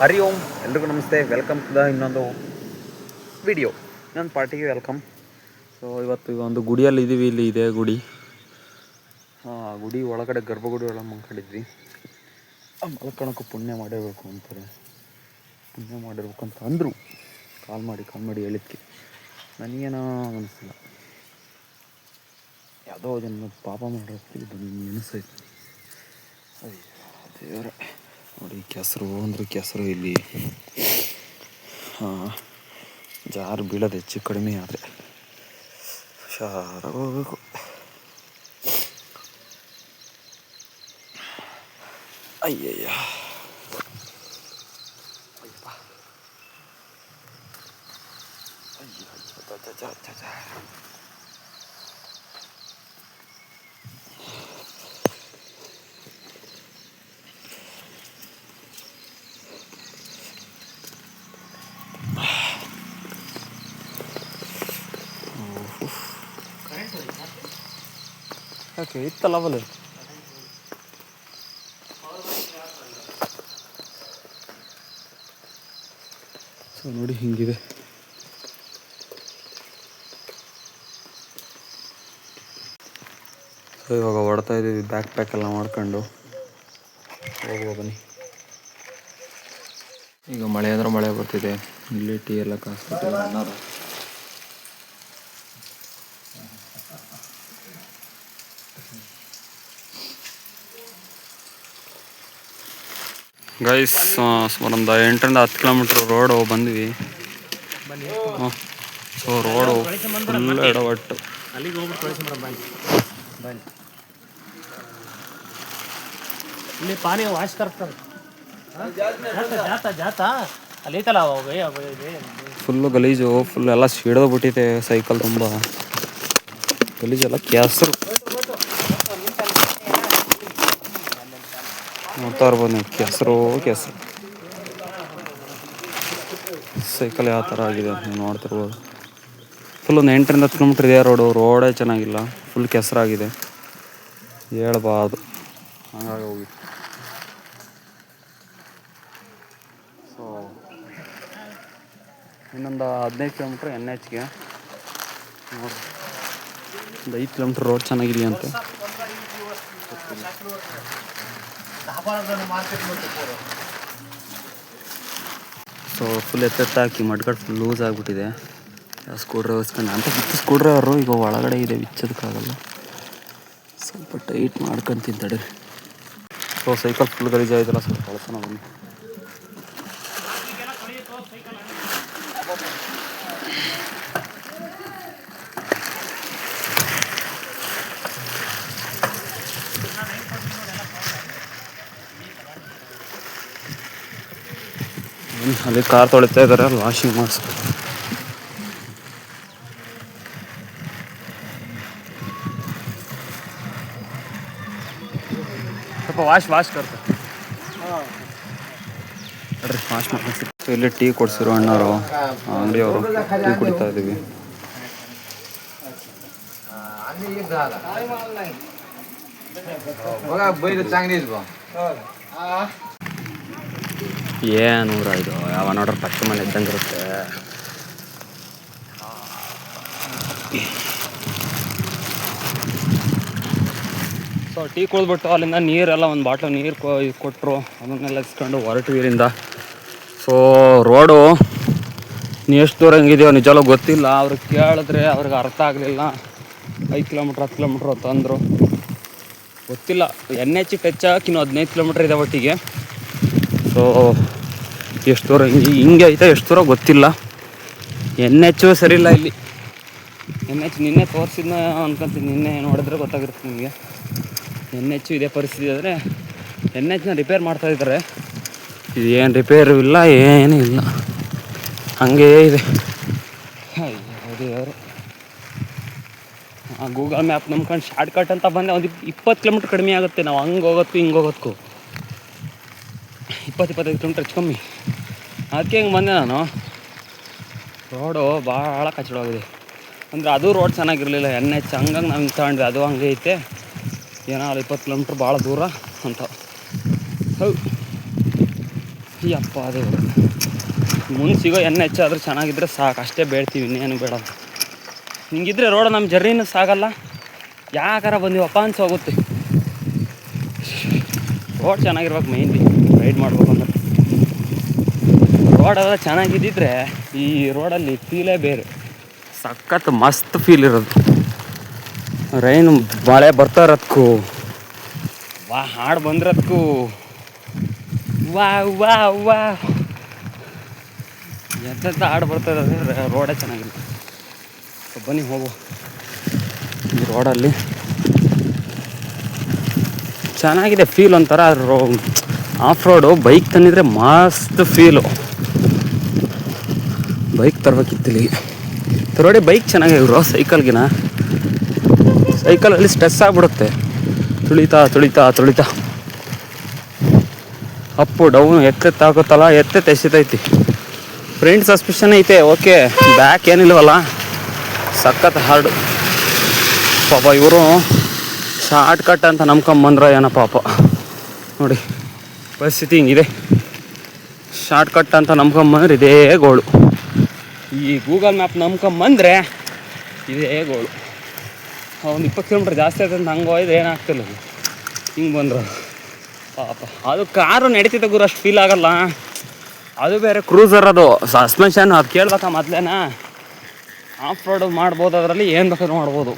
ಹರಿ ಓಂ, ಎಲ್ರಿಗೂ ನಮಸ್ತೆ. Welcome to the ಇನ್ನೊಂದು ವಿಡಿಯೋ ಇನ್ನೊಂದು ಪಾರ್ಟಿಗೆ ವೆಲ್ಕಮ್ ಸೊ ಇವತ್ತು ಒಂದು ಗುಡಿಯಲ್ಲಿ ಇದ್ದೀವಿ ಇಲ್ಲಿ ಇದೆ ಗುಡಿ. ಆ, ಗುಡಿ ಒಳಗಡೆ ಗರ್ಭಗುಡಿ ಒಳಗೆ ಮಲ್ಕೊಂಡಿದ್ವಿ ಮಲ್ಕೊಳಕ್ಕೂ ಪುಣ್ಯ ಮಾಡಿರಬೇಕು ಅಂತಾರೆ. ಪುಣ್ಯ ಮಾಡಿರ್ಬೇಕು ಅಂತ ಅಂದರು. ಕಾಲ್ ಮಾಡಿ ಕಾಲ್ ಮಾಡಿ ಹೇಳಿದ್ಕೆ. ನನಗೇನೋ ಅನಿಸಿಲ್ಲ. ಯಾವುದೋ ಜನ ಪಾಪ ಮಾಡಿರೋದು ಬಂದು ಅನಿಸ್ತೈತೆ ಅಯ್ಯೋ, ದೇವರೇ. ನೋಡಿ ಕೆಸರು ಅಂದ್ರೆ ಕೆಸರು ಇಲ್ಲಿ ಹಾಂ ಜಾರು ಬೀಳೋದು ಹೆಚ್ಚು ಕಡಿಮೆ ಆದರೆ ಹುಷಾರಾಗಿ ಹೋಗ್ಬೇಕು ಅಯ್ಯಯ್ಯ ಅಯ್ಯಪ್ಪ. ಅಯ್ಯೋ, ಯಾಕೆ ಇತ್ತಲ್ಲ ಅವಲು ಸೊ ನೋಡಿ ಹಿಂಗಿದೆ. ಸೊ ಇವಾಗ ಹೊಡ್ತಾ ಇದ್ದೀವಿ ಬ್ಯಾಕ್ ಪ್ಯಾಕ್ ಎಲ್ಲ ಮಾಡ್ಕೊಂಡು. ಹೋಗುವ ಬನ್ನಿ. ಈಗ ಮಳೆ ಅಂದ್ರೆ ಮಳೆ ಬರ್ತಿದೆ. ಇಲ್ಲಿ ಟೀ ಎಲ್ಲ ಕಾಸ್ಬಿಟ್ಟಿದೆ ಅಣ್ಣಾರು ಗೈಸ್ ಸುಮಾರು ಒಂದು ಎಂಟರಿಂದ ಹತ್ತು ಕಿಲೋಮೀಟ್ರ್ ರೋಡು ಬಂದ್ವಿ. ಸೊ ರೋಡು ಫುಲ್ ಎಡವಟ್ಟು. ಇಲ್ಲಿ ಪಾನಿ ವಾಶ್ ತರ್ತಾರೆ ಜಾತ ಫುಲ್ಲು ಗಲೀಜು ಫುಲ್ ಎಲ್ಲ ಸಿಡಿದ್ಬಿಟ್ಟಿದೆ ಸೈಕಲ್ ತುಂಬ. ಗಲೀಜೆಲ್ಲ ಕೆಸರು. ನೋಡ್ತಾ ನೀವು ಕೆಸರು ಕೆಸರು. ಸೈಕಲ್ ಯಾವ ಥರ ಆಗಿದೆ ಅಂತ ನೀವು ನೋಡ್ತಿರ್ಬೋದು. ಫುಲ್ ಒಂದು ಎಂಟರಿಂದ ಹತ್ತು ಕಿಲೋಮೀಟ್ರ್ ಇದೆ ರೋಡು ರೋಡೇ ಚೆನ್ನಾಗಿಲ್ಲ. ಫುಲ್ ಕೆಸರಾಗಿದೆ. ಹೇಳ್ಬಾರ್ದು. ಹಂಗಾಗಿ ಹೋಗಿ ಸೊ ಇನ್ನೊಂದು ಹದಿನೈದು ಕಿಲೋಮೀಟ್ರ್ ಎನ್ ಎಚ್ಗೆ ನೋಡಿ ಒಂದು ಐದು ಕಿಲೋಮೀಟ್ರ್ ರೋಡ್ ಚೆನ್ನಾಗಿದೆಯಂತೆ ಸೊ ಫುಲ್ ಎತ್ತೆತ್ತ ಹಾಕಿ ಮಡ್ಗಡ್ ಫುಲ್ ಲೂಸ್ ಆಗಿಬಿಟ್ಟಿದೆ. ಸ್ಕ್ರೂ ಹೊಸ್ಕೊಂಡು. ಅಂತ ಬಿತ್ತು ಸ್ಕ್ರೂ ಡ್ರೈವರು ಈಗ ಒಳಗಡೆ ಇದೆ, ಬಿಚ್ಚೋದಕ್ಕಾಗಲ್ಲ. ಸ್ವಲ್ಪ ಟೈಟ್ ಮಾಡ್ಕೊಂತೀನಿ ತಡಿ ಸೊ ಸೈಕಲ್ ಫುಲ್ ಗಲೀಜಾಯ್ತಲ್ಲ, ಸ್ವಲ್ಪ ಕಳ್ಸೋಣ ಬನ್ನಿ. ಅಲ್ಲಿ ಕಾರ್ ತೊಳಿತಾ ಇದ್ದಾರೆ ಅಲ್ಲಿ ವಾಷಿಂಗ್ ಮಾಡಿಸ್ ಸ್ವಲ್ಪ ವಾಶ್ ವಾಶ್ ಕರ್ತಾರೆ ವಾಶ್ ಮಾಡ್ಕೊಂಡು ಇಲ್ಲಿ ಟೀ ಕೊಡಿಸಿರೋ ಅಣ್ಣವರು ಅಂಗಡಿಯವರು ಟೀ ಕುಡಿತಾ ಇದ್ದೀವಿ ಬೈದು ಚಾಂಗ್ಲೀಸ್ ಬಾ ಏನು ಊರ ಇದು? ಯಾವ ನೋಡ್ರಿ ಪಕ್ಕ ಮನೆ ಇದ್ದಂಗೆ ಇರುತ್ತೆ. ಸೊ ಟೀ ಕುಡಿದ್ಬಿಟ್ಟು ಅಲ್ಲಿಂದ ನೀರೆಲ್ಲ ಒಂದು ಬಾಟ್ಲು ನೀರು ಕೊ ಕೊಟ್ಟರು ಅದನ್ನೆಲ್ಲ ಇಸ್ಕೊಂಡು ಹೊರಟು ನೀರಿಂದ ಸೊ ರೋಡು ನೀ ಎಷ್ಟು ದೂರ ಹೆಂಗಿದೆಯೋ ನಿಜವೂ ಗೊತ್ತಿಲ್ಲ. ಅವ್ರಿಗೆ ಕೇಳಿದ್ರೆ ಅವ್ರಿಗೆ ಅರ್ಥ ಆಗಲಿಲ್ಲ. ಐದು ಕಿಲೋಮೀಟ್ರ್, ಹತ್ತು ಕಿಲೋಮೀಟ್ರ್ ಅಂತಂದರು ಗೊತ್ತಿಲ್ಲ. ಎನ್ ಎಚ್ ಟಚ್ ಇನ್ನೂ ಹದಿನೈದು ಕಿಲೋಮೀಟ್ರ್ ಇದೆ ಒಟ್ಟಿಗೆ. ಸೊ ಎಷ್ಟು ದೂರ ಹಿಂಗೆ ಹಿಂಗೆ ಐತೆ ಎಷ್ಟು ದೂರ ಗೊತ್ತಿಲ್ಲ. ಎನ್ ಎಚ್ಚು ಸರಿ ಇಲ್ಲ ಇಲ್ಲಿ. ಎನ್ ಎಚ್ ನಿನ್ನೆ ತೋರಿಸಿದ್ನ ಅನ್ಕೊಂತೀನಿ, ನಿನ್ನೆ ನೋಡಿದ್ರೆ ಗೊತ್ತಾಗಿರುತ್ತೆ ನಿಮಗೆ. ಎನ್ ಎಚ್ ಇದೇ ಪರಿಸ್ಥಿತಿ ಆದರೆ ಎನ್ ಎಚ್ನ ರಿಪೇರ್ ಮಾಡ್ತಾ ಇದ್ದಾರೆ. ಇದು ಏನು ರಿಪೇರು ಇಲ್ಲ, ಏನೂ ಇಲ್ಲ. ಹಂಗೇ ಇದೆ. ದೇವ್ರೆ. ಗೂಗಲ್ ಮ್ಯಾಪ್ ನಂಬ್ಕೊಂಡು ಶಾರ್ಟ್ ಕಟ್ ಅಂತ ಬಂದೆ ಒಂದು ಇಪ್ಪತ್ತು ಕಿಲೋಮೀಟ್ರ್ ಕಡಿಮೆ ಆಗುತ್ತೆ. ನಾವು ಹಂಗೆ ಹೋಗೋದಕ್ಕೂ ಹಿಂಗೆ ಹೋಗೋದಕ್ಕೂ ಇಪ್ಪತ್ತು, ಇಪ್ಪತ್ತೈದು ಕಿಲೋಮೀಟ್ರ್ ಹೆಚ್ಚು ಕಮ್ಮಿ. ಅದಕ್ಕೆ ಹಿಂಗೆ ಬಂದೆ ನಾನು. ರೋಡು ಭಾಳ ಕಚ್ಚಡವಾಗಿದೆ ಅಂದರೆ ಅದು ರೋಡ್ ಚೆನ್ನಾಗಿರಲಿಲ್ಲ. ಎನ್ ಎಚ್ ಹಂಗಂಗೆ ನಾವು ತಗೊಂಡ್ವಿ. ಅದು ಹಂಗೆ ಐತೆ. ಏನೋ ಅಲ್ಲಿ ಇಪ್ಪತ್ತು ಕಿಲೋಮೀಟ್ರ್ ಭಾಳ ದೂರ ಅಂತ. ಹೌದು ಈ ಅಪ್ಪ ಅದೇ ಮುಂದೆ ಸಿಗೋ ಎಣ್ಣೆ ಆದರೂ ಚೆನ್ನಾಗಿದ್ದರೆ ಸಾಕು. ಅಷ್ಟೇ ಬೇಡ್ತೀವಿ. ಇನ್ನೇನು ಬೇಡ. ಹಿಂಗಿದ್ರೆ ರೋಡ್ ನಮ್ಮ ಜರ್ನಿನೂ ಸಾಗಲ್ಲ. ಯಾಕಾರ ಬಂದೀವಪ್ಪ ಅನ್ಸೋಗುತ್ತೆ ರೋಡ್ ಚೆನ್ನಾಗಿರ್ಬೇಕು ಮೈನ್ಲಿ ರೈಡ್ ಮಾಡ್ಬೇಕಂದ್ರೆ ಅಂದ್ರೆ ರೋಡ್ ಎಲ್ಲ ಚೆನ್ನಾಗಿದ್ದಿದ್ರೆ ಈ ರೋಡಲ್ಲಿ ಫೀಲೇ ಬೇರೆ. ಸಖತ್ ಮಸ್ತ್ ಫೀಲ್ ಇರೋದು. ರೈನ್ ಮಳೆ ಬರ್ತಾ ಇರೋದಕ್ಕೂ ವಾ, ಹಾಡು ಬಂದಿರೋದಕ್ಕೂ ವಾ ವಾ ವಾ. ಎಂತೆಂಥ ಹಾಡು ಬರ್ತಾ ರೋಡೇ ಚೆನ್ನಾಗಿಲ್ಲ. ಬನ್ನಿ, ಹೋಗು. ಈ ರೋಡಲ್ಲಿ ಚೆನ್ನಾಗಿದೆ ಫೀಲ್ ಒಂಥರ ರೋ ಆಫ್ ರೋಡು ಬೈಕ್ ತಂದಿದ್ರೆ ಮಸ್ತ್ ಫೀಲು ಬೈಕ್ ತರಬೇಕಿತ್ತಿಲ್ಲಿ. ತರೋಡಿ ಬೈಕ್ ಚೆನ್ನಾಗಿರೋ ಸೈಕಲ್ಗಿನ ಸೈಕಲಲ್ಲಿ ಸ್ಟ್ರೆಸ್ ಆಗಿಬಿಡುತ್ತೆ. ತುಳಿತಾ ತುಳಿತಾ ತುಳಿತಾ. ಅಪ್ಪು ಡೌನ್ ತಾಕೋತಲ್ಲ ಎತ್ತೆ ಎಸಿತೈತಿ. ಫ್ರಂಟ್ ಸಸ್ಪೆಷನ್ ಐತೆ, ಓಕೆ. ಬ್ಯಾಕ್ ಏನಿಲ್ವಲ್ಲ? ಸಖತ್ ಹಾರ್ಡು ಪಾಪ ಇವರು ಶಾರ್ಟ್ ಕಟ್ ಅಂತ ನಂಬ್ಕೊಂಬಂದ್ರ ಏನೋ ಪಾಪ. ನೋಡಿ. ಪರಿಸ್ಥಿತಿ ಹಿಂಗಿದೆ. ಶಾರ್ಟ್ ಕಟ್ ಅಂತ ನಂಬ್ಕೊಂಬಂದ್ರೆ ಇದೇ ಗೋಳು. ಈ ಗೂಗಲ್ ಮ್ಯಾಪ್ ನಂಬ್ಕೊಂಬಂದ್ರೆ ಇದೇ ಗೋಳು. ಒಂದು ಇಪ್ಪತ್ತು ಕಿಲೋಮೀಟ್ರ್ ಜಾಸ್ತಿ ಆಯ್ತು ಅಂತ ಹಂಗೆ ಹೋಯ್ದು ಏನಾಗ್ತಿಲ್ಲ ಹಿಂಗೆ ಬಂದ್ರು. ಪಾಪ. ಅದು ಕಾರು ನಡೀತಿದ್ದ ಗುರು ಅಷ್ಟು ಫೀಲ್ ಆಗಲ್ಲ. ಅದು ಬೇರೆ ಕ್ರೂಸರ್ ಅದು. ಸಸ್ಪೆನ್ಷನ್ ಅದು ಕೇಳ್ಬೇಕ ಮೊದಲೇನ? ಆಫ್ ರೋಡ್ ಮಾಡ್ಬೋದು, ಅದರಲ್ಲಿ ಏನು ಬೇಕಾದ್ರೂ ಮಾಡ್ಬೋದು.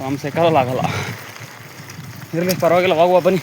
ನಮ್ಮ ಸೈಕಲಲ್ಲಿ ಆಗಲ್ಲ. ಇರಲಿ, ಪರವಾಗಿಲ್ಲ, ಹೋಗುವ ಬನ್ನಿ.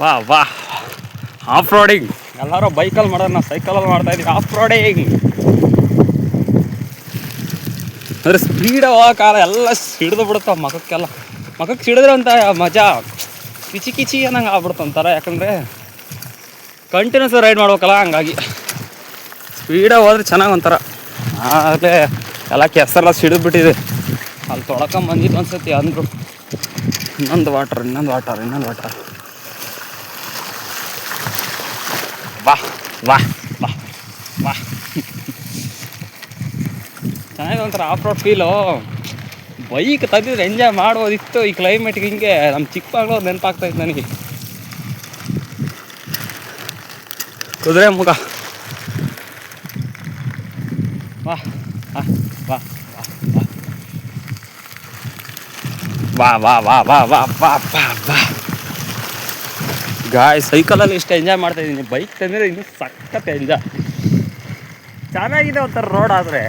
ವಾಹ್ ಆಫ್ ರೋಡಿಂಗ್ ಎಲ್ಲರೂ ಬೈಕಲ್ಲಿ ಮಾಡೋದು ನಾವು ಸೈಕಲಲ್ಲಿ ಮಾಡ್ತಾ ಇದೀವಿ ಆಫ್ ರೋಡಿಂಗ್ ಅಂದ್ರೆ ಸ್ಪೀಡ್ ಕಾಲ ಎಲ್ಲ ಸಿಡ್ದು ಬಿಡುತ್ತೆ ಮಖಕ್ಕೆಲ್ಲ ಮಖಕ್ಕೆ ಸಿಡಿದ್ರೆ ಮಜಾ. ಕಿಚಿ ಕಿಚಿ ಅನ್ನಂಗೆ ಆಗ್ಬಿಡುತ್ತೆ ಒಂಥರ ಯಾಕಂದರೆ ಕಂಟಿನ್ಯೂಸ್ ರೈಡ್ ಮಾಡ್ಬೇಕಲ್ಲ ಹಂಗಾಗಿ. ಸ್ಪೀಡಾಗಿ ಹೋದ್ರೆ ಚೆನ್ನಾಗಿ ಒಂಥರ. ಆಗಲೇ ಎಲ್ಲ ಕೆಸರೆಲ್ಲ ಸಿಡಿದ್ಬಿಟ್ಟಿದೆ. ಅಲ್ಲಿ ತೊಳ್ಕೊಂಬಂದಿದ್ದು ಅನ್ಸತಿ ಅಂದರು. ಇನ್ನೊಂದು ವಾಟರ್ ಇನ್ನೊಂದು ವಾಟರ್ ಇನ್ನೊಂದು ವಾಟರ್ ವಾಹ್ ವಾಹ್ ವಾಹ್ ವಾಹ್ ಚೆನ್ನಾಗಿದೆ ಒಂಥರ ಆಫ್ ರೋಡ್ ಫೀಲು ಬೈಕ್ ತೆಗೆದಿದ್ರೆ ಎಂಜಾಯ್ ಮಾಡೋದಿತ್ತು ಈ ಕ್ಲೈಮೇಟ್ಗೆ ಹಿಂಗೆ ನಮ್ಮ ಚಿಕ್ಕಮಗಳೂರು ನೆನಪಾಗ್ತಾಯಿತ್ತು ನನಗೆ ಕುದುರೆ ಮುಖ ವಾಹ್ ವಾಹ್ ವಾಹ್ ವಾಹ್ ವಾಹ್ ವಾಹ್ ವಾಹ್ ವಾಹ್ ವಾಹ್ ವಾಹ್ ಗಾಯ್ ಸೈಕಲಲ್ಲಿ ಇಷ್ಟು ಎಂಜಾಯ್ ಮಾಡ್ತಾ ಇದ್ದೀನಿ. ಬೈಕ್ ತಂದರೆ ಇನ್ನೂ ಸಖತ್ ಎಂಜಾಯ್ ಚೆನ್ನಾಗಿದೆ ಒಂಥರ ರೋಡ್ ಆದರೆ.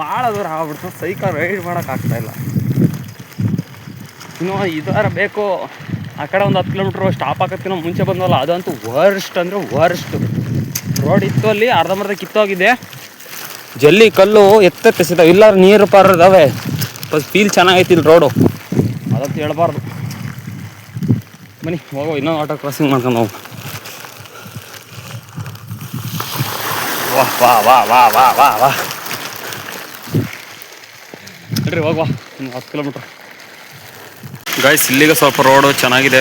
ಭಾಳ ದೂರ ಆಗ್ಬಿಡ್ತು. ಸೈಕಲ್ ರೈಡ್ ಮಾಡೋಕೆ ಆಗ್ತಾ ಇಲ್ಲ. ಇನ್ನು ಇದಾರ ಬೇಕು. ಆ ಕಡೆ ಒಂದು ಹತ್ತು ಕಿಲೋಮೀಟ್ರ್ ಸ್ಟಾಪ್ ಆಗೋಕ್ಕಿಂತ ಮುಂಚೆ ಬಂದವಲ್ಲ, ಅದಂತೂ ವರ್ಸ್ಟ್ ಅಂದರೆ ವರ್ಸ್ಟ್ ರೋಡ್ ಇತ್ತು ಅಲ್ಲಿ ಅರ್ಧಂಬರ್ಧ ಕಿತ್ತೋಗಿದೆ ಜಲ್ಲಿ ಕಲ್ಲು ಎತ್ತೆತ್ತಿಸಿದಾವೆ ಇಲ್ಲ ನೀರು ಪಾರ ಇದಾವೆ ಫೀಲ್ ಚೆನ್ನಾಗೈತಿ ಇಲ್ಲಿ ರೋಡು ಅದಂತೂ ಹೇಳ್ಬಾರ್ದು. ಬನ್ನಿ ಹೋಗೋ ಇನ್ನೊಂದು ಆಟೋ ಕ್ರಾಸಿಂಗ್ ಮಾಡ್ಕೊಂಡು ಹೋಗು. ವಾಹ್ ವಾ ವಾ ವಾ ವಾ ವಾ ವಾ. ನೋಡ್ರಿ ಹೋಗುವ ಇನ್ನು ಹತ್ತು ಕಿಲೋಮೀಟ್ರ್ ಗಾಯ್ಸ್ ಇಲ್ಲಿಗೆ ಸ್ವಲ್ಪ ರೋಡು ಚೆನ್ನಾಗಿದೆ.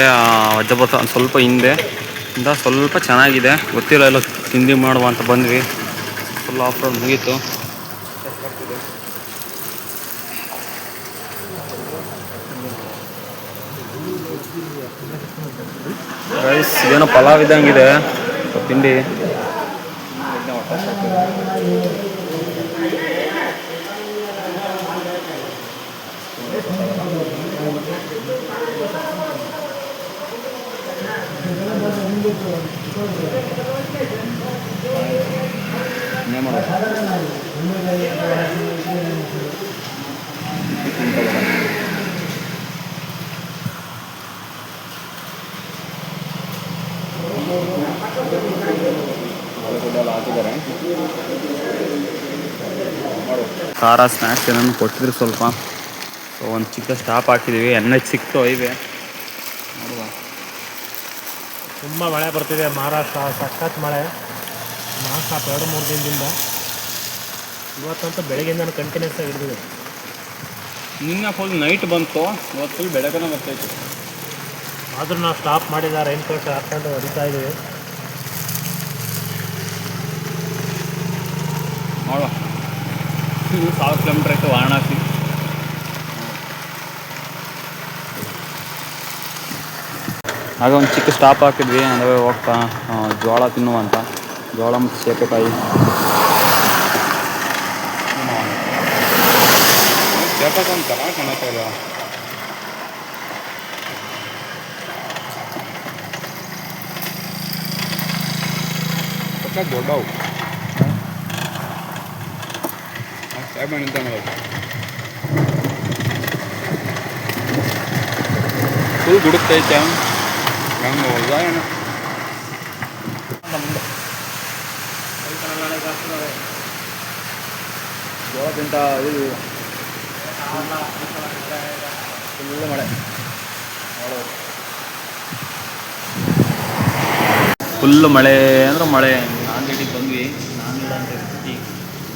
ಒಂದು ಸ್ವಲ್ಪ ಹಿಂದೆ. ಇಂದ ಸ್ವಲ್ಪ ಚೆನ್ನಾಗಿದೆ. ಗೊತ್ತಿಲ್ಲ ಎಲ್ಲ ತಿಂಡಿ ಮಾಡುವ ಅಂತ ಬಂದ್ವಿ. ಫುಲ್ ಆಫ್ ರೋಡ್ ಮುಗೀತು ಗೈಸ್ ಏನೋ ಪಲಾವ್ ಇದ್ದಂಗಿದೆ ತಿಂಡಿ ಮಾಡೋದು? ಖಾರ ಸ್ನ್ಯಾಕ್ಸ್ ಏನನ್ನು ಕೊಟ್ಟಿದ್ರು ಸ್ವಲ್ಪ. ಸೊ ಒಂದು ಚಿಕ್ಕ ಸ್ಟಾಪ್ ಹಾಕಿದ್ದೀವಿ ಎಣ್ಣೆ ಸಿಕ್ತು ಇವೆ. ನೋಡುವ. ತುಂಬ ಮಳೆ ಬರ್ತಿದೆ. ಮಹಾರಾಷ್ಟ್ರ ಸಖತ್ ಮಳೆ. ನಾನ್ ಸ್ಟಾಪ್ ಎರಡು ಮೂರು ದಿನದಿಂದ. ಇವತ್ತಂತೂ ಬೆಳಗ್ಗೆಯಿಂದ ಕಂಟಿನ್ಯೂಸ್ ಆಗಿ ಹಿಡಿದಿದೆ. ನಿನ್ನೆ ಫುಲ್ ನೈಟ್ ಬಂತು. ಇವತ್ತು ಫುಲ್ ಬೆಳಗ್ಗೆ ಬರ್ತೈತೆ ಆದರೂ ನಾವು ಸ್ಟಾಪ್ ಮಾಡಿದ ರೈನ್ ಕೋಟ್ ಹಾಕ್ಕೊಂಡು ಹೊಡಿತಾ ಇದ್ದೀವಿ ನೋಡುವ ಇದು ಸಾವಿರ ಕಿಲೋಮೀಟ್ರ್ ಆಯಿತು ವಾರಣಾಸಿ. ಆಗ ಒಂದು ಚಿಕ್ಕ ಸ್ಟಾಪ್ ಹಾಕಿದ್ವಿ ಅಂದರೆ ಹೋಗ್ತಾ ಜೋಳ ತಿನ್ನುವಂತ ಜೋಳ ಮತ್ತು ಸೇಪೆಕಾಯಿ ಸೇಪೆಕಾಯಿ ಚೆನ್ನಾಗಿ ಕಾಣುತ್ತೆ ಇಲ್ಲ ದೊಡ್ಡವು. ಸಾಹೇಬಣ್ಣ ಅಂತ ಮಾಡೋದು? ಫುಲ್ ಗುಡುಕ್ತೈತೆ ಹಂಗೆ ಜೋಳದಿಂದ ಇದು ಫುಲ್ ಮಳೆ. ಫುಲ್ ಮಳೆ ಅಂದ್ರೆ ಮಳೆ ನಾಂದೇಡಿಗೆ ಬಂದ್ವಿ ನಾಂದೇಡ ಅಂತ ಇರ್ತೀವಿ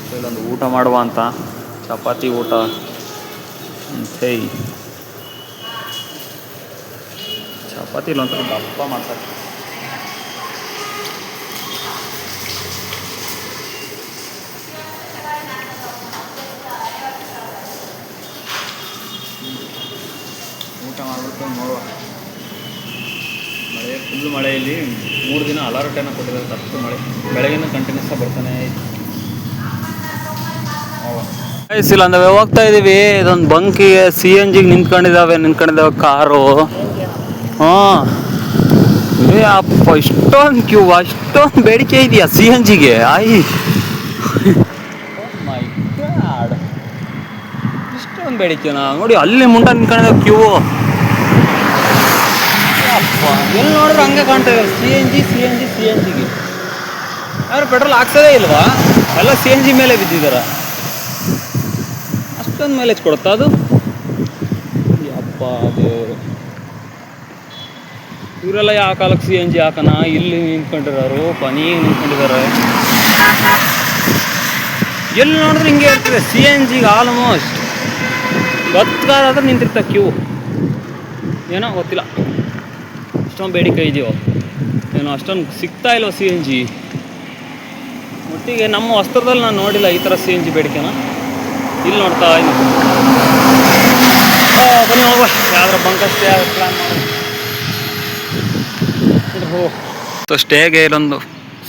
ಸೊ ಇಲ್ಲೊಂದು ಊಟ ಮಾಡುವ ಅಂತ. ಚಪಾತಿ ಊಟ. ಹೇ ಚಪಾತಿ ಇಲ್ಲೊಂಥರ ದಪ್ಪ ಮಾಡ್ತಾರೆ. ಊಟ ಮಾಡ್ಬಿಟ್ಟು ನೋಡುವ. ಮಳೆ ಫುಲ್ ಮಳೆಯಲ್ಲಿ ಮೂರು ದಿನ ಅಲರ್ಟ್ ಏನೋ ಕೊಟ್ಟಿದ್ದಾರೆ. ಅಷ್ಟು ಮಳೆ. ಬೆಳಗಿನ ಕಂಟಿನ್ಯೂಸ್ ಆಗಿ ಬರ್ತಾನೆ. ಇಲ್ಲ ಅಂದ್ರೆ ಹೋಗ್ತಾ ಇದೀವಿ. ಇದೊಂದು ಬಂಕಿಗೆ ಸಿ ಎನ್ ಜಿಗೆ ನಿಂತ್ಕೊಂಡಿದ್ದಾವೆ ನಿಂತ್ಕೊಂಡಿದ್ದಾವೆ ಕಾರು. ಹಾಂ. ಅಪ್ಪ, ಇಷ್ಟೊಂದು ಕ್ಯೂ ಅಷ್ಟೊಂದು ಬೇಡಿಕೆ ಇದೆಯಾ ಸಿ ಎನ್ ಜಿಗೆ? ಆಯಿ. ಇಷ್ಟೊಂದು ಬೇಡಿಕೆನಾ ನೋಡಿ, ಅಲ್ಲಿ ಮುಂಡ ನಿಂತ್ಕೊಂಡಿದ್ದಾವೆ ಕ್ಯೂ ಅಪ್ಪ ಎಲ್ಲಿ ನೋಡಿದ್ರೆ ಹಂಗೆ ಕಾಣ್ತಾ C N G C N G, C N ಜಿಗೆ. ಯಾರು ಪೆಟ್ರೋಲ್ ಹಾಕ್ಸೋದೇ ಇಲ್ವಾ? ಎಲ್ಲ ಸಿ ಎನ್ ಜಿ ಮೇಲೆ ಬಿದ್ದಿದಾರ. ಅಷ್ಟೊಂದು ಮೈಲೇಜ್ ಕೊಡುತ್ತಾ ಅದು? ಅಪ್ಪ ದೇವರು ಇವರೆಲ್ಲ ಯಾವ ಕಾಲಕ್ಕೆ ಸಿ ಎನ್ ಜಿ ಹಾಕನ? ಇಲ್ಲಿ ನಿಂತ್ಕೊಂಡಿರೋರು. ಪನಿ ನಿಂತ್ಕೊಂಡಿದ್ದಾರೆ. ಎಲ್ಲಿ ನೋಡಿದ್ರೆ ಹಿಂಗೆ ಇರ್ತದೆ ಸಿ ಎನ್ ಜಿಗೆ ಆಲ್ಮೋಸ್ಟ್ ಗೊತ್ತಾದ್ರೆ ನಿಂತಿರ್ತ ಕ್ಯೂ ಏನೋ ಗೊತ್ತಿಲ್ಲ. ಅಷ್ಟೊಂದು ಬೇಡಿಕೆ ಇದೆಯೋ. ಏನೋ ಅಷ್ಟೊಂದು ಸಿಗ್ತಾ ಇಲ್ವ ಸಿ ಎನ್ ಜಿ ಒಟ್ಟಿಗೆ ನಮ್ಮ ವಸ್ತ್ರದಲ್ಲಿ ನಾನು ನೋಡಿಲ್ಲ ಈ ಥರ ಸಿ ಎನ್ ಜಿ ಬೇಡಿಕೆನ. ಇಲ್ಲಿ ನೋಡ್ತಾ ಇದ್ದೀನಿ. ಬನ್ನಿ ಹೋಗುವ. ಯಾವ್ದಾರ ಬಂಕಷ್ಟೇ ಪ್ಲಾನ್ ಮಾಡಿ. ಸೊ ಸ್ಟೇಗೆ ಇಲ್ಲೊಂದು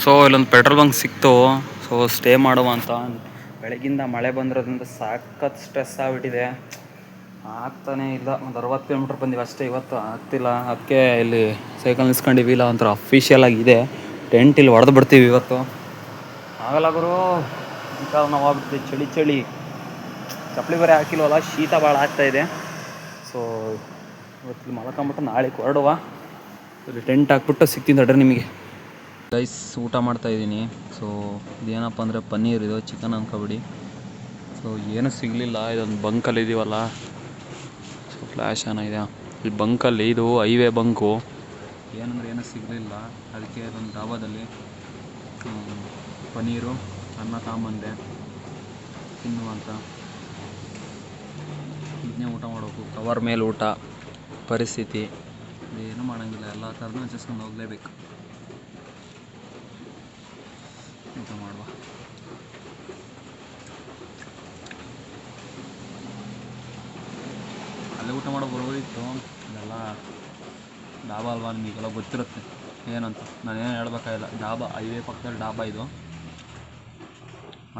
ಸೊ ಇಲ್ಲೊಂದು ಪೆಟ್ರೋಲ್ ಬಂಕ್ ಸಿಕ್ತು. ಸೊ ಸ್ಟೇ ಮಾಡುವ ಅಂತ. ಬೆಳಗಿಂದ ಮಳೆ ಬಂದಿರೋದ್ರಿಂದ ಸಾಕತ್ ಸ್ಟ್ರೆಸ್ ಆಗಿಬಿಟ್ಟಿದೆ. ಆಗ್ತಾನೆ ಇಲ್ಲ. ಒಂದು ಅರವತ್ತು ಕಿಲೋಮೀಟ್ರ್ ಬಂದಿವಿ ಅಷ್ಟೇ. ಇವತ್ತು ಆಗ್ತಿಲ್ಲ. ಅದಕ್ಕೆ ಇಲ್ಲಿ ಸೈಕಲ್ ನಿಲ್ಸ್ಕೊಂಡಿವಿ. ಇಲ್ಲ, ಒಂಥರ ಅಫಿಷಿಯಲ್ ಆಗಿದೆ ಟೆಂಟ್ ಇಲ್ಲಿ ಹೊಡೆದು ಬಿಡ್ತೀವಿ ಇವತ್ತು. ಆಗಲ್ಲ ಗುರು. ನಾವು ಆಗ್ಬಿಡ್ತೀವಿ ಚಳಿ ಚಳಿ. ಚಪ್ಪಲಿ ಬೇರೆ ಹಾಕಿಲ್ವಲ್ಲ? ಶೀತ ಭಾಳ ಆಗ್ತಾಯಿದೆ ಸೊ ಇವತ್ತು ಮಲ್ಕೊಂಬಿಟ್ಟು ನಾಳೆ ಇಲ್ಲಿ ಟೆಂಟ್ ಹಾಕ್ಬಿಟ್ಟು ಸಿಗ್ತೀನಿ ತಡ್ರಿ ನಿಮಗೆ. ರೈಸ್ ಊಟ ಮಾಡ್ತಾ ಇದ್ದೀನಿ. ಸೊ ಇದೇನಪ್ಪ ಅಂದರೆ ಪನ್ನೀರ್, ಇದು ಚಿಕನ್ ಅನ್ಕೋಬಿಡಿ ಸೊ ಏನೂ ಸಿಗಲಿಲ್ಲ. ಇದೊಂದು ಬಂಕಲ್ಲಿ ಇದೀವಲ್ಲ. ಸೊ ಫ್ಲ್ಯಾಶ್ ಏನಾಗಿದೆ ಈ ಬಂಕಲ್ಲಿ ಇದು ಹೈವೇ ಬಂಕು. ಏನಂದ್ರೆ ಏನೂ ಸಿಗಲಿಲ್ಲ. ಅದಕ್ಕೆ ಅದೊಂದು ಡಾಬಾದಲ್ಲಿ ಪನ್ನೀರು, ಅನ್ನ ತಾಂಬಂದೆ ತಿನ್ನುವಂತ ಇದನ್ನೇ ಊಟ ಮಾಡಬೇಕು. ಕವರ್ ಮೇಲೆ ಊಟ, ಪರಿಸ್ಥಿತಿ ಏನು ಮಾಡೋಂಗಿಲ್ಲ. ಎಲ್ಲ ಥರನೂ ಅಡ್ಜಸ್ಟ್ಕೊಂಡು ಹೋಗಲೇಬೇಕು. ಊಟ ಮಾಡುವ. ಅಲ್ಲೇ ಊಟ ಮಾಡೋ ಬರ್ಬೋದಿತ್ತು ಇದೆಲ್ಲ ಡಾಬಾ ಅಲ್ವಾ? ನಿಮಗೆಲ್ಲ ಗೊತ್ತಿರುತ್ತೆ. ಏನಂತ? ನಾನೇನು ಹೇಳ್ಬೇಕಾಗಿಲ್ಲ. ಡಾಬಾ, ಹೈವೇ ಪಕ್ಕದಲ್ಲಿ ಡಾಬಾ ಇದು.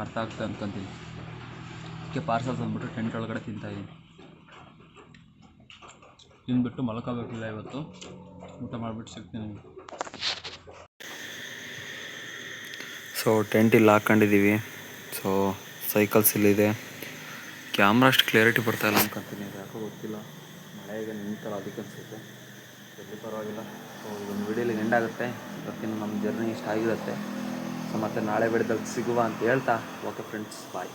ಅರ್ಥ ಆಗ್ತದೆ ಅನ್ಕೊಂತೀನಿ ಅದಕ್ಕೆ ಪಾರ್ಸಲ್ ತಂದ್ಬಿಟ್ಟು ಟೆಂಟ್ ಒಳಗಡೆ ತಿಂತಾಯಿದ್ದೀನಿ ತಿಂದ್ಬಿಟ್ಟು ಮಲ್ಕೋಬೇಕಿಲ್ಲ ಇವತ್ತು. ಊಟ ಮಾಡಿಬಿಟ್ಟು ಸಿಗ್ತೀನಿ. ಸೊ ಟೆಂಟ್ ಇಲ್ಲಿ ಹಾಕ್ಕೊಂಡಿದ್ದೀವಿ ಸೊ ಸೈಕಲ್ಸ್ ಇಲ್ಲಿದೆ. ಕ್ಯಾಮ್ರಾ ಅಷ್ಟು ಕ್ಲಿಯರಿಟಿ ಬರ್ತಾ ಇಲ್ಲ ಅನ್ಕೊಂತೀನಿ. ಯಾಕೋ ಗೊತ್ತಿಲ್ಲ. ಮಳೆಗೆ ನಿಂತಲ್ಲ ಅದಕ್ಕೆ ಅನಿಸುತ್ತೆ. ಎಲ್ಲಿ ಪರವಾಗಿಲ್ಲ. ಸೊ ಇದೊಂದು ವಿಡಿಯೋಲಿ ಎಂಡ್ ಆಗುತ್ತೆ. ಇವತ್ತಿನ ನಮ್ಮ ಜರ್ನಿ ಇಷ್ಟ ಆಗಿರುತ್ತೆ. ಸೊ ಮತ್ತೆ ನಾಳೆ ಬೆಳೆದಾಗ ಸಿಗುವ ಅಂತ ಹೇಳ್ತಾ. Okay friends bye